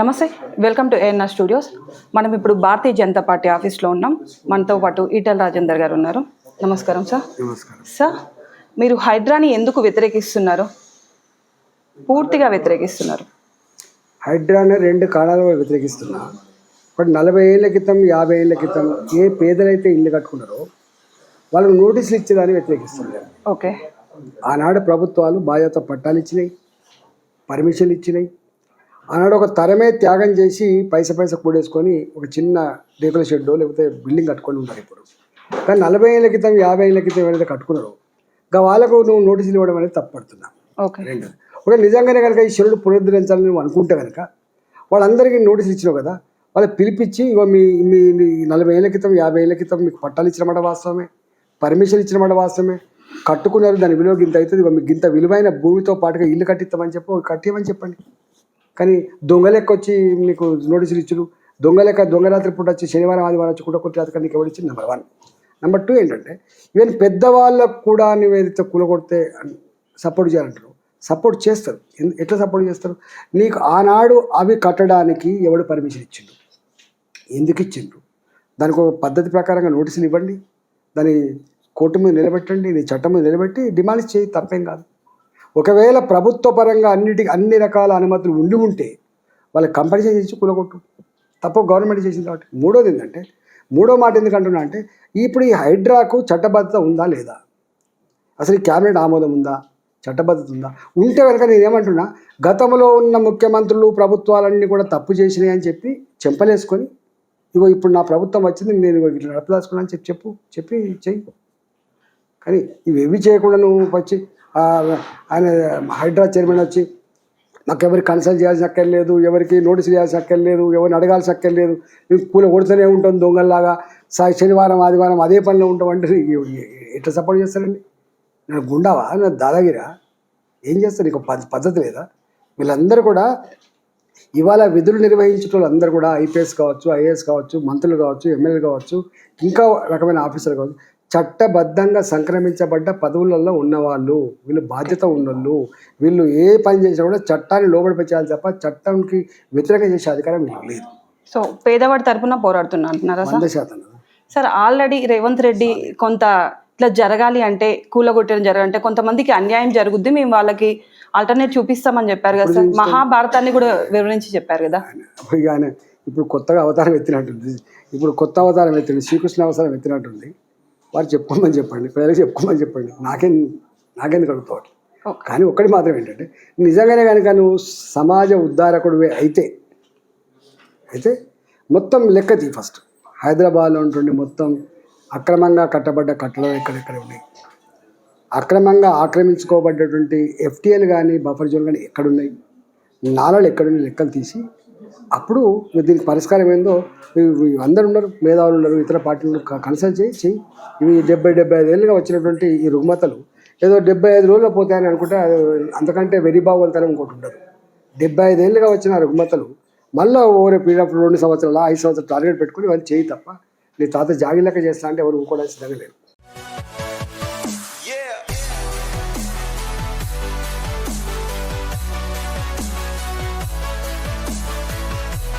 నమస్తే welcome to ANR studios మనం ఇప్పుడు భారతీయ జనతా పార్టీ ఆఫీస్లో ఉన్నాం. మనతో పాటు ఈటల రాజేందర్ గారు ఉన్నారు. నమస్కారం సార్. నమస్కారం. సార్ మీరు హైడ్రాని ఎందుకు వ్యతిరేకిస్తున్నారు? పూర్తిగా వ్యతిరేకిస్తున్నారు. హైడ్రాని రెండు కాలాలుగా వ్యతిరేకిస్తున్నా. బట్ నలభై ఏళ్ళ క్రితం యాభై ఏళ్ళ క్రితం ఏ పేదలైతే ఇల్లు కట్టుకున్నారో వాళ్ళకు నోటీసులు ఇచ్చేదాన్ని వ్యతిరేకిస్తున్నారు. ఓకే. ఆనాడు ప్రభుత్వాలు బాధ్యత పట్టాలు ఇచ్చినాయి పర్మిషన్లు ఇచ్చినాయి. ఆనాడు ఒక తరమే త్యాగం చేసి పైస పైస కూడేసుకొని ఒక చిన్న రేకుల షెడ్డో లేకపోతే బిల్డింగ్ కట్టుకొని ఉంటారు ఇప్పుడు. కానీ నలభై ఏళ్ళ క్రితం యాభై ఏళ్ళ క్రితం ఎవరైతే కట్టుకున్నారో ఇంకా వాళ్ళకు నువ్వు నోటీసులు ఇవ్వడం అనేది తప్పడుతున్నా ఓకే. రెండు. ఒక నిజంగానే కనుక ఈ శివుడు పునరుద్ధరించాలని నువ్వు అనుకుంటే కనుక వాళ్ళందరికీ నోటీసులు ఇచ్చినావు కదా వాళ్ళు పిలిపించి ఇగో మీ మీ నలభై ఏళ్ళ క్రితం యాభై ఏళ్ళ క్రితం మీకు పట్టాలు ఇచ్చినమాట వాస్తవమే పర్మిషన్ ఇచ్చినమాట వాస్తవమే కట్టుకున్నారు దాని విలువ గింత అవుతుంది మీకు గింత విలువైన భూమితో పాటుగా ఇల్లు కట్టిస్తామని చెప్పి కట్టియమని చెప్పండి. కానీ దొంగలెక్క వచ్చి మీకు నోటీసులు ఇచ్చుడు. దొంగలెక్క దొంగరాత్రి దొంగ రాత్రి పూట వచ్చి శనివారం ఆదివారం వచ్చి కూడా కొట్టి రాత్రి నీకు ఎవరిచ్చింది నెంబర్ వన్ నెంబర్ టూ ఏంటంటే ఈవెన్ పెద్దవాళ్ళకు కూడా నువ్వు ఏదైతే కూలగొడితే సపోర్ట్ చేయాలంటారు సపోర్ట్ చేస్తారు. ఎందు- ఎట్లా సపోర్ట్ చేస్తారు? నీకు ఆనాడు అవి కట్టడానికి ఎవడు పర్మిషన్ ఇచ్చిండు? ఎందుకు ఇచ్చిండ్రు? దానికి ఒక పద్ధతి ప్రకారంగా నోటీసులు ఇవ్వండి. దాని కోర్టు మీద నిలబెట్టండి నీ చట్టం మీద నిలబెట్టి డిమాండ్స్ చేయి తప్పేం కాదు. ఒకవేళ ప్రభుత్వ పరంగా అన్నిటి అన్ని రకాల అనుమతులు ఉండి ఉంటే వాళ్ళకి కంపల్సరీ చేసి కూలగొట్టు. తప్ప గవర్నమెంట్ చేసింది కాబట్టి మూడోది ఏంటంటే మూడో మాట ఎందుకంటున్నా అంటే ఇప్పుడు ఈ హైడ్రాకు చట్టబద్ధత ఉందా లేదా? అసలు ఈ క్యాబినెట్ ఆమోదం ఉందా? చట్టబద్ధత ఉందా? ఉంటే కనుక నేను ఏమంటున్నా గతంలో ఉన్న ముఖ్యమంత్రులు ప్రభుత్వాలన్నీ కూడా తప్పు చేసినాయి అని చెప్పి చెంపలేసుకొని ఇగో ఇప్పుడు నా ప్రభుత్వం వచ్చింది నేను ఇట్లా నడపదాచుకున్నా అని చెప్పి చెప్పు చెప్పి చెయ్యి. కానీ ఇవేవి చేయకుండా నువ్వు వచ్చి ఆయన హైడ్రా చైర్మన్ వచ్చి నాకు ఎవరికి కన్సల్ట్ చేయాల్సిన అక్కర్లేదు ఎవరికి నోటీస్ చేయాల్సిన అక్కర్లేదు ఎవరిని అడగాల్సిన అక్కర్లేదు మేము కూల కొడుతూనే ఉంటాం దొంగల్లాగా సా శనివారం ఆదివారం అదే పనిలో ఉంటాం అంటే ఎట్లా సపోర్ట్ చేస్తారండి? నేను గుండావా? నా దాదాగిరా? ఏం చేస్తారు? నీకు పద్ధతి లేదా? వీళ్ళందరూ కూడా ఇవాళ విధులు నిర్వహించే వాళ్ళందరూ కూడా ఐపీఎస్ కావచ్చు ఐఏఎస్ కావచ్చు మంత్రులు కావచ్చు ఎమ్మెల్యేలు కావచ్చు ఇంకా రకమైన ఆఫీసర్లు కావచ్చు చట్టబద్ధంగా సంక్రమించబడ్డ పదవులలో ఉన్నవాళ్ళు వీళ్ళు బాధ్యత ఉన్నోళ్ళు వీళ్ళు ఏ పని చేసినా కూడా చట్టాన్ని లోబడి పెట్టాలి తప్ప చట్టంకి వ్యతిరేకం చేసే అధికారం వీళ్ళకి లేదు. సో పేదవాడి తరపున పోరాడుతున్నా అంటున్నారా సార్? వంద శాతం. సార్ ఆల్రెడీ రేవంత్ రెడ్డి కొంత ఇట్లా జరగాలి అంటే కూలగొట్టడం జరగాలంటే కొంతమందికి అన్యాయం జరుగుద్ది మేము వాళ్ళకి ఆల్టర్నేట్ చూపిస్తామని చెప్పారు కదా సార్. మహాభారతాన్ని కూడా వివరించి చెప్పారు కదా. ఇప్పుడు కొత్తగా అవతారం ఎత్తినట్టుంది. ఇప్పుడు కొత్త అవతారం ఎత్తింది శ్రీకృష్ణ అవతారం ఎత్తినట్టుంది. వారు చెప్పుకోమని చెప్పండి ప్రజలకు చెప్పుకోమని చెప్పండి. నాకేం నాకెందుకు అడుగుతావు. కానీ ఒక్కటి మాత్రం ఏంటంటే నిజంగానే కనుక నువ్వు సమాజ ఉద్ధారకుడివే అయితే అయితే మొత్తం లెక్క తీ ఫస్ట్. హైదరాబాద్లో ఉంటుండే మొత్తం అక్రమంగా కట్టబడ్డ కట్టడాలు ఎక్కడెక్కడ ఉన్నాయి? అక్రమంగా ఆక్రమించుకోబడ్డటువంటి ఎఫ్టీఎల్ కానీ బఫర్ జోన్ కానీ ఎక్కడున్నాయి? నాలలు ఎక్కడున్నాయి? లెక్కలు తీసి అప్పుడు దీనికి పరిష్కారం ఏందో అందరు ఉన్నారు మేధావులు ఉన్నారు ఇతర పార్టీలు కన్సల్ట్ చేయి చెయ్యి ఇవి డెబ్బై డెబ్బై ఐదేళ్ళుగా వచ్చినటువంటి ఈ రుగ్మతలు ఏదో డెబ్బై ఐదు రోజులు పోతాయని అనుకుంటే అంతకంటే వెరీ బాగుంతనం ఇంకోటి ఉండదు. డెబ్బై ఐదు ఏళ్ళుగా వచ్చిన రుగ్మతలు మళ్ళీ ఓవర్ పీరియడ్ ఆఫ్ రెండు సంవత్సరాలు ఐదు సంవత్సరాలు టార్గెట్ పెట్టుకుని వాళ్ళు చేయి తప్ప నీ తాత జాగిలక చేస్తా అంటే ఎవరు ఊకోవడానికి సిద్ధంగా లేరు.